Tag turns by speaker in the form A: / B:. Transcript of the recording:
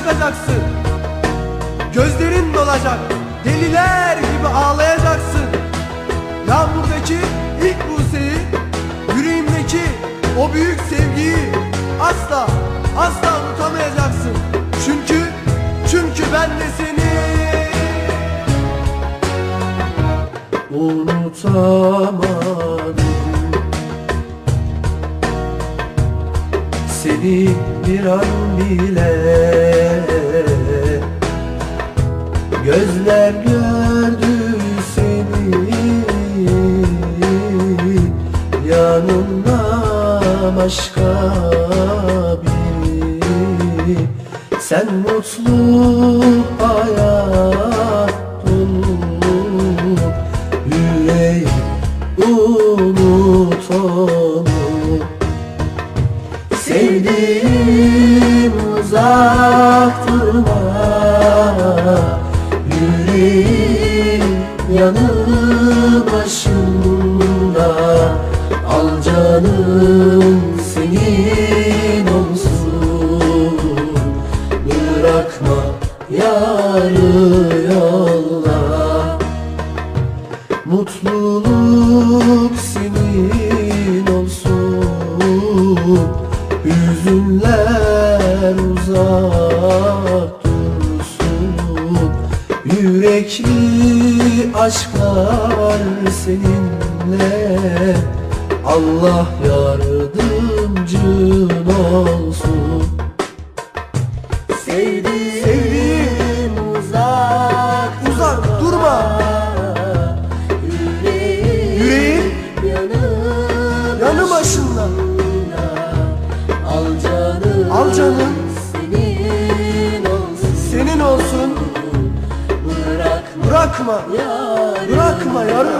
A: yaşayacaksın Gözlerin dolacak Deliler gibi ağlayacaksın. Yağmurdaki ilk buseyi Yüreğimdeki o büyük sevgiyi Asla asla unutamayacaksın. Çünkü çünkü ben de seni
B: unutamadım. Seni bir an bile Gözler gördü seni. Yanımda başka biri. Sen mutlu canım senin olsun. Bırakma yarı yolda Mutluluk senin olsun. Hüzünler uzak dursun. Yürekli aşklar seninle Allah yardımcın olsun. Sevdiğim,
A: Sevdiğim
B: uzak
A: Uzak durma.
B: Yüreğim
A: Yüreğin
B: yanı,
A: yanı başında.
B: Al canım,
A: Al canım.
B: Senin olsun.
A: Senin olsun.
B: Bırakma.
A: Bırakma.
B: Yarı
A: Bırakma yarı